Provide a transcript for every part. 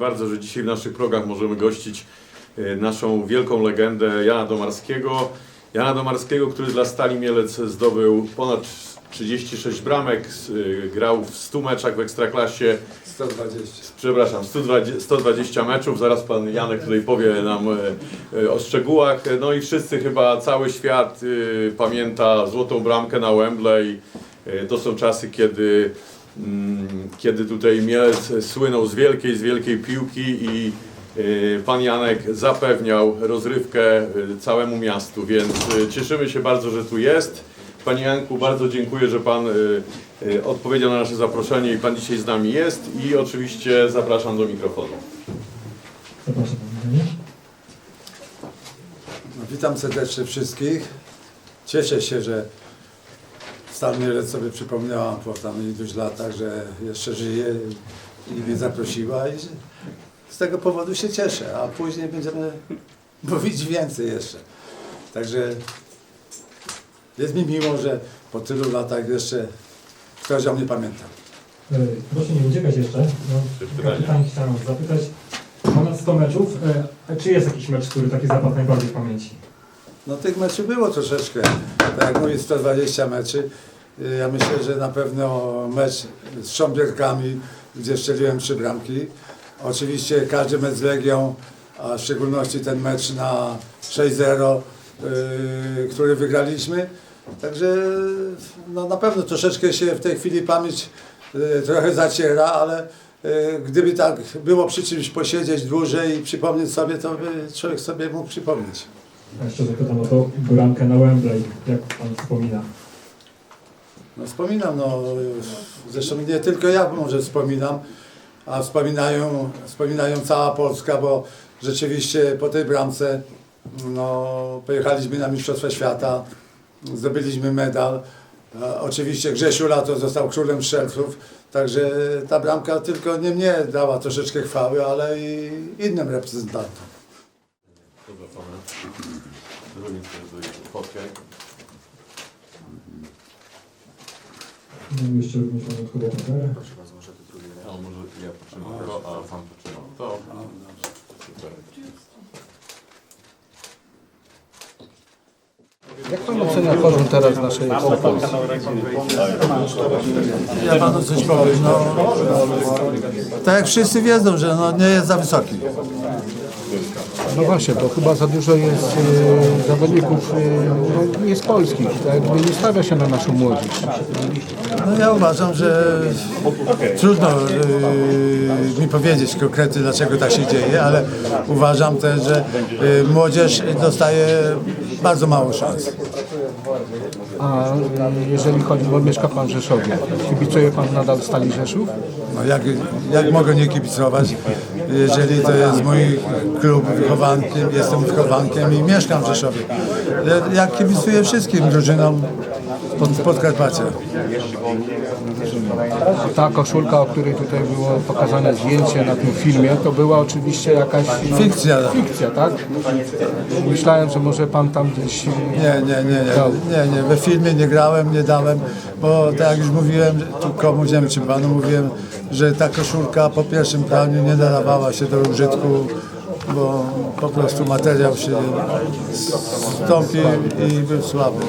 bardzo, że dzisiaj w naszych progach możemy gościć e, naszą wielką legendę Jana Domarskiego. Jana Domarskiego, który dla Stali Mielec zdobył ponad 36 bramek, e, grał w 100 meczach w Ekstraklasie, 120. przepraszam, 120, 120 meczów, zaraz pan Janek tutaj powie nam e, o szczegółach. No i wszyscy chyba, cały świat pamięta złotą bramkę na Wembley. To są czasy, kiedy, kiedy tutaj Mielec słynął z wielkiej, z wielkiej piłki i e, pan Janek zapewniał rozrywkę e, całemu miastu, więc e, cieszymy się bardzo, że tu jest. Panie Janku, bardzo dziękuję, że Pan odpowiedział na nasze zaproszenie i Pan dzisiaj z nami jest i oczywiście zapraszam do mikrofonu. No, witam serdecznie wszystkich. Cieszę się, że Stal Mielec sobie przypomniała po tam iluś latach, że jeszcze żyje i mnie zaprosiła i że z tego powodu się cieszę, a później będziemy mówić więcej jeszcze. Także jest mi miło, że po tylu latach jeszcze ktoś o mnie pamięta. E, Proszę nie uciekać jeszcze. No, pytań chciałem zapytać. Ponad 100 meczów. E, a Czy jest jakiś mecz, który taki zapadł najbardziej w pamięci? No tych meczy było troszeczkę. Tak jak mówię, 120 meczy. Y, Ja myślę, że na pewno mecz z Sząbierkami, gdzie strzeliłem trzy bramki. Oczywiście każdy mecz z Legią, a w szczególności ten mecz na 6-0, yy, który wygraliśmy. Także no, na pewno troszeczkę się w tej chwili pamięć yy, trochę zaciera, ale yy, gdyby tak było przy czymś posiedzieć dłużej i przypomnieć sobie, to by człowiek sobie mógł przypomnieć. Jeszcze zapytam o to bramkę na Wembley. Jak Pan wspomina? No wspominam, no zresztą nie tylko ja może wspominam, a wspominają, wspominają cała Polska, bo rzeczywiście po tej bramce no, pojechaliśmy na Mistrzostwa Świata, zdobyliśmy medal. Oczywiście Grzesiu Lato został królem strzelców, także ta bramka tylko nie mnie dała troszeczkę chwały, ale i innym reprezentantom. Dobra, Pana. Zrobimy sobie fotkę. No, jeszcze również dodatkowo kamerę. A może ja potrzymam to, a Pan potrzymał to. Super. Jak pan ocenia poziom teraz naszej Polski? Ja panu coś powiem, no tak jak wszyscy wiedzą, że no, nie jest za wysoki. No właśnie, bo chyba za dużo jest e, zawodników e, no, nie z polskich, tak nie stawia się na naszą młodzież. No ja uważam, że trudno yy, mi powiedzieć konkretnie, dlaczego tak się dzieje, ale uważam też, że yy, młodzież dostaje bardzo mało szans. A e, jeżeli chodzi, bo mieszka pan w Rzeszowie, kibicuje pan nadal Stali Rzeszów? No jak, jak mogę nie kibicować, jeżeli to jest mój klub wychowankiem, jestem wychowankiem i mieszkam w Rzeszowie. Ja- Jak kibicuję wszystkim drużynom z Podkarpacia. A ta koszulka, o której tutaj było pokazane zdjęcie na tym filmie, to była oczywiście jakaś no, Fikcja. fikcja, tak? Myślałem, że może pan tam gdzieś... Nie, nie, nie, nie, nie, nie, we filmie nie grałem, nie dałem, bo tak jak już mówiłem, tu komuś, nie wiem czy panu mówiłem, że ta koszulka po pierwszym praniu nie nadawała się do użytku, bo po prostu materiał się stąpił i był słaby.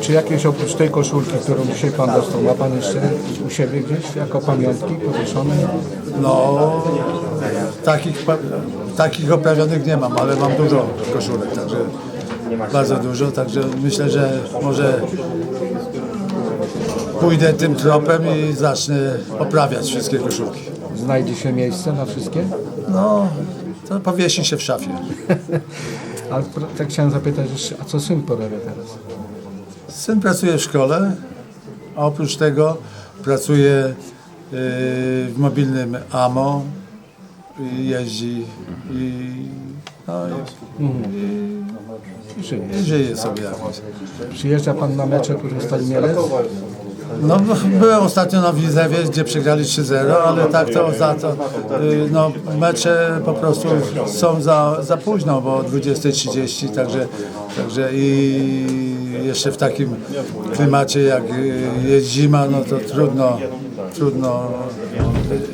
Czy jakieś oprócz tej koszulki, którą dzisiaj pan dostał, ma pan jeszcze u siebie gdzieś jako pamiątki powieszone? No, takich, pa- takich oprawionych nie mam, ale mam dużo koszulek, także bardzo dużo, także myślę, że może pójdę tym tropem i zacznę oprawiać wszystkie koszulki. Znajdzie się miejsce na wszystkie? No, to powiesi się w szafie. Ale tak chciałem zapytać a co syn porabia teraz? Syn pracuje w szkole, a oprócz tego pracuje yy, w mobilnym AMO, i jeździ i, no, Żyje. i, i żyje sobie jakoś. Przyjeżdża pan na mecze, które Stali Mielec? No, byłem ostatnio na Widzewie, gdzie przegrali 3-0, ale tak to za to, y, no, mecze po prostu są za, za późno, bo o 20.30, także, także i jeszcze w takim klimacie jak y, jest zima, no to trudno, trudno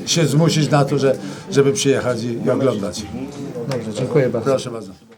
y, się zmusić na to, że, żeby przyjechać i, i oglądać. Dobrze, dziękuję bardzo. Proszę bardzo.